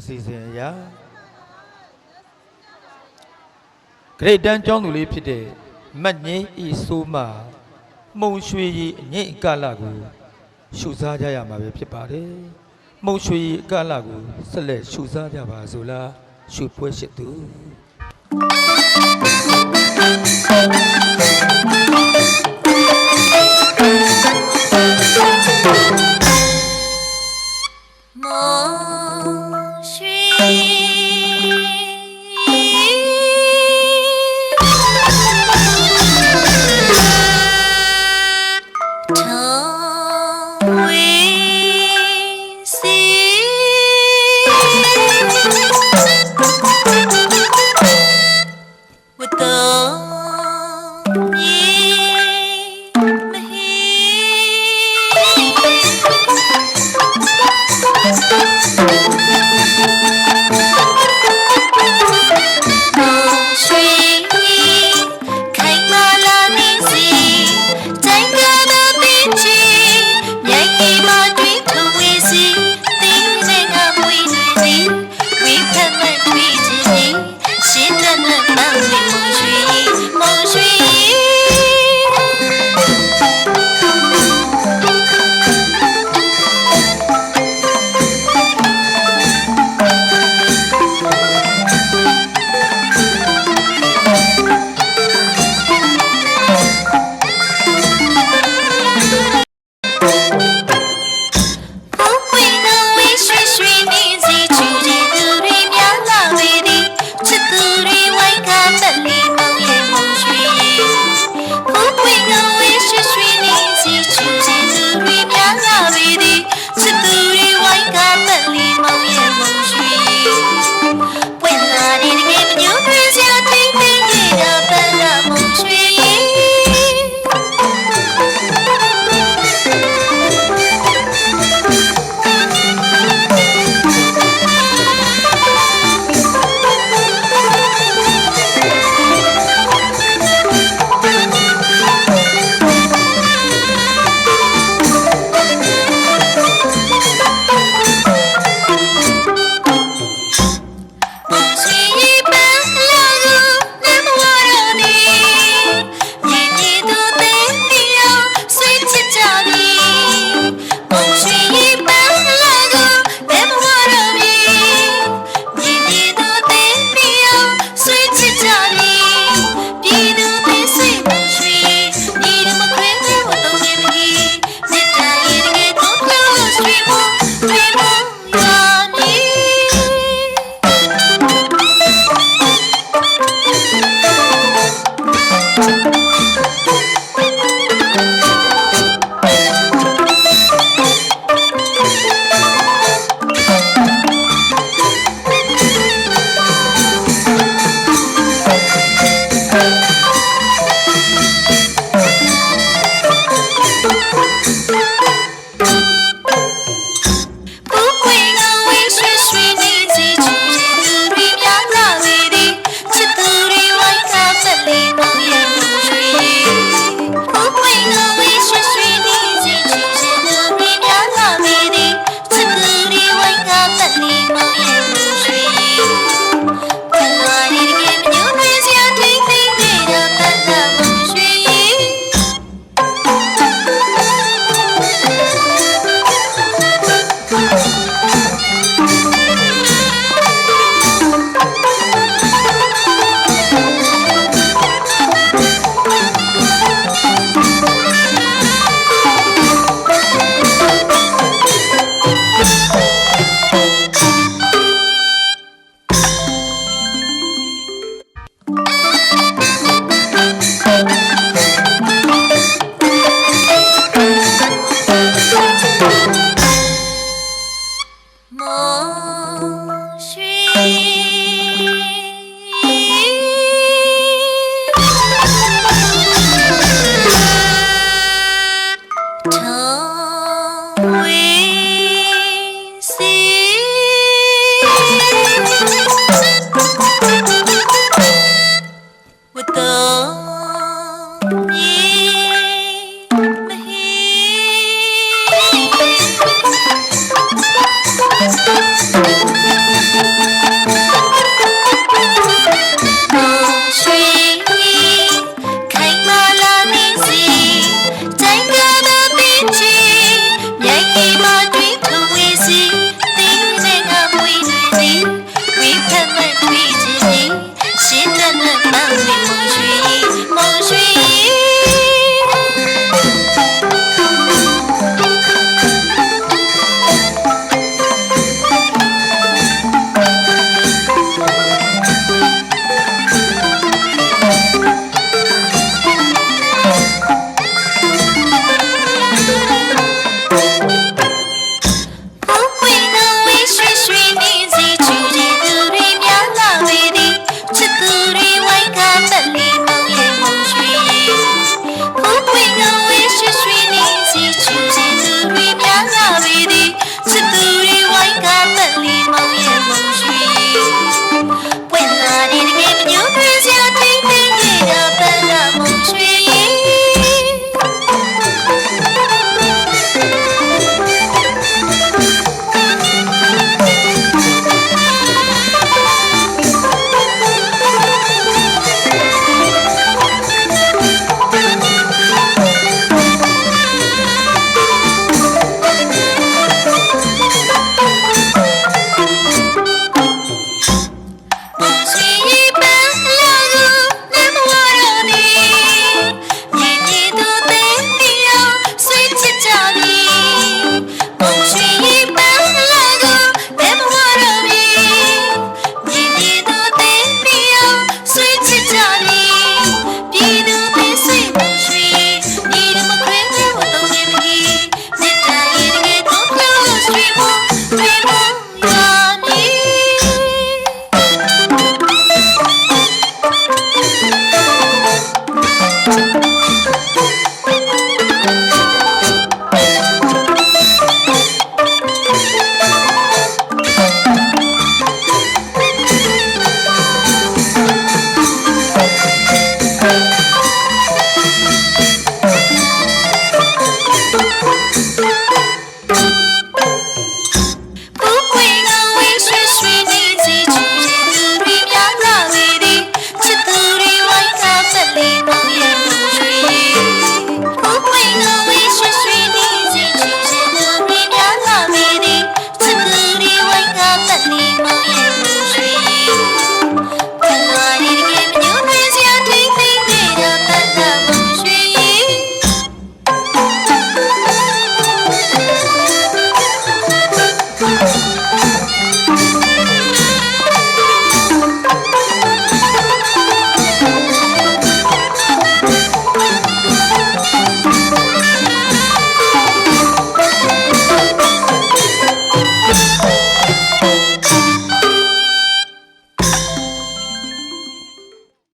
အစီအစဉ်အရာဂရိတ်တန်းကျောင်းသူလေးဖြစ်တဲ့မတ်ငင်းဤဆိုးမမှုံရွှေရီအငိမ့်အကလကိုရှုစားကြရမှာပဲဖြစ်ပါတယ်မှုံရွှေရီအကလကိုဆက်လက်ရှုစားကြပါစို့လားရှုပွဲရှိသူ Thank you. Bye.